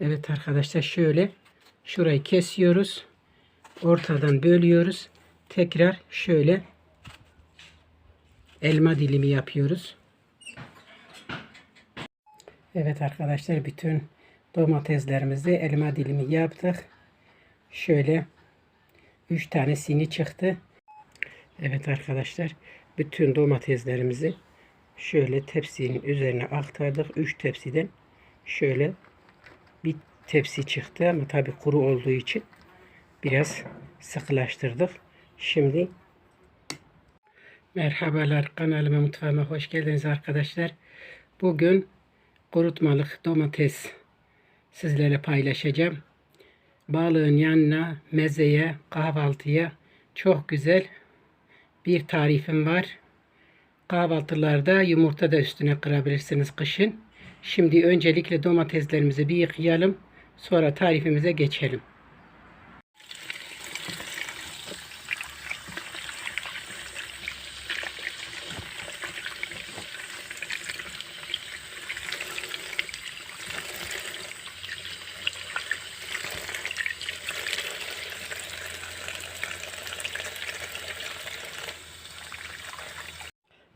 Evet arkadaşlar şöyle şurayı kesiyoruz. Ortadan bölüyoruz. Tekrar şöyle elma dilimi yapıyoruz. Evet arkadaşlar bütün domateslerimizi elma dilimi yaptık. Şöyle 3 tanesini çıktı. Evet arkadaşlar bütün domateslerimizi şöyle tepsinin üzerine aktardık. 3 tepsiden şöyle bir tepsi çıktı ama tabi kuru olduğu için biraz sıkılaştırdık. Şimdi merhabalar kanalıma mutfağıma hoş geldiniz arkadaşlar. Bugün kurutmalık domates sizlerle paylaşacağım. Balığın yanına, mezeye, kahvaltıya çok güzel bir tarifim var. Kahvaltılarda yumurta da üstüne kırabilirsiniz kışın. Şimdi öncelikle domateslerimizi bir yıkayalım. Sonra tarifimize geçelim.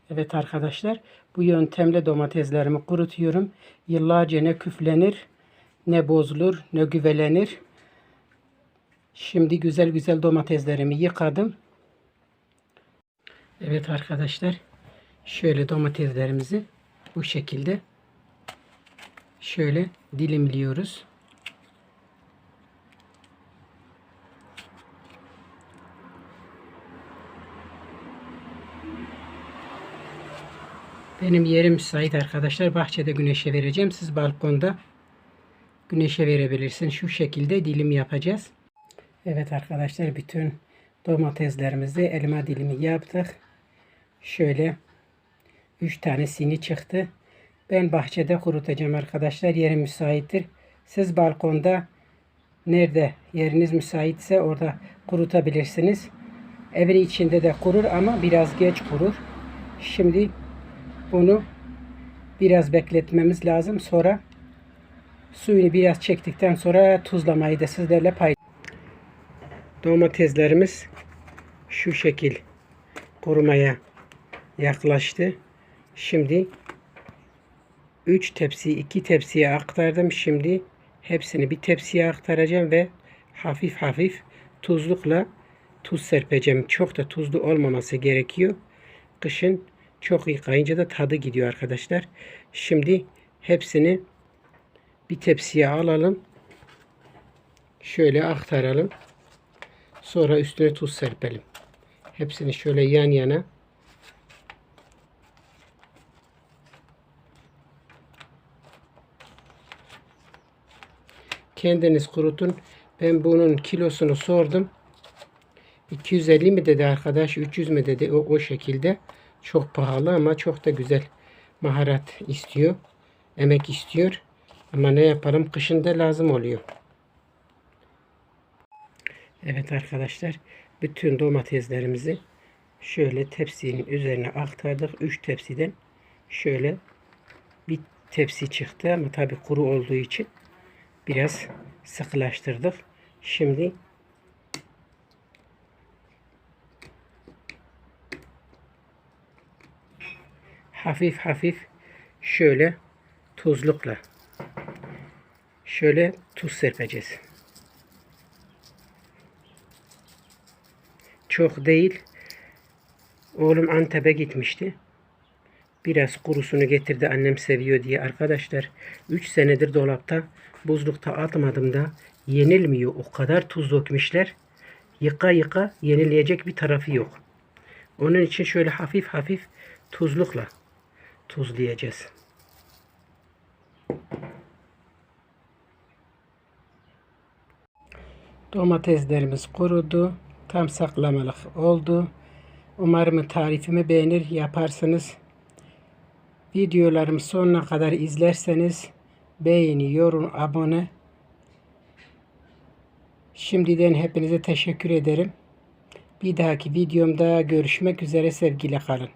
Evet arkadaşlar bu yöntemle domateslerimi kurutuyorum. Yıllarca ne küflenir ne bozulur ne güvelenir. Şimdi güzel güzel domateslerimi yıkadım. Evet arkadaşlar şöyle domateslerimizi bu şekilde şöyle dilimliyoruz. Benim yerim müsait arkadaşlar. Bahçede güneşe vereceğim. Siz balkonda güneşe verebilirsiniz. Şu şekilde dilim yapacağız. Evet arkadaşlar bütün domateslerimizi elma dilimi yaptık. Şöyle 3 tanesini çıktı. Ben bahçede kurutacağım arkadaşlar. Yerim müsaittir. Siz balkonda nerede yeriniz müsaitse orada kurutabilirsiniz. Evin içinde de kurur ama biraz geç kurur. Şimdi bunu biraz bekletmemiz lazım. Sonra suyunu biraz çektikten sonra tuzlamayı da sizlerle pay. Domateslerimiz şu şekil kurumaya yaklaştı. Şimdi 3 tepsi 2 tepsiye aktardım. Şimdi hepsini bir tepsiye aktaracağım ve hafif hafif tuzlukla tuz serpeceğim. Çok da tuzlu olmaması gerekiyor. Kışın çok yıkayınca da tadı gidiyor arkadaşlar. Şimdi hepsini bir tepsiye alalım. Şöyle aktaralım. Sonra üstüne tuz serpelim. Hepsini şöyle yan yana kendiniz kurutun. Ben bunun kilosunu sordum. 250 mi dedi arkadaş, 300 mi dedi o, o şekilde. Çok pahalı ama çok da güzel maharet istiyor. Emek istiyor. Ama ne yapalım kışında lazım oluyor. Evet arkadaşlar bütün domateslerimizi şöyle tepsinin üzerine aktardık. 3 tepsiden şöyle bir tepsi çıktı ama tabi kuru olduğu için biraz sıkılaştırdık. Şimdi hafif hafif şöyle tuzlukla şöyle tuz serpeceğiz. Çok değil. Oğlum Antep'e gitmişti. Biraz kurusunu getirdi annem seviyor diye arkadaşlar. 3 senedir dolapta buzlukta atmadım da yenilmiyor. O kadar tuz dökmüşler. Yıka yıka yenileyecek bir tarafı yok. Onun için şöyle hafif hafif tuzlukla tuzlayacağız. Domateslerimiz kurudu. Tam saklamalık oldu. Umarım tarifimi beğenir yaparsınız. Videolarımı sonuna kadar izlerseniz beğeni, yorum, abone. Şimdiden hepinize teşekkür ederim. Bir dahaki videomda görüşmek üzere sevgiyle kalın.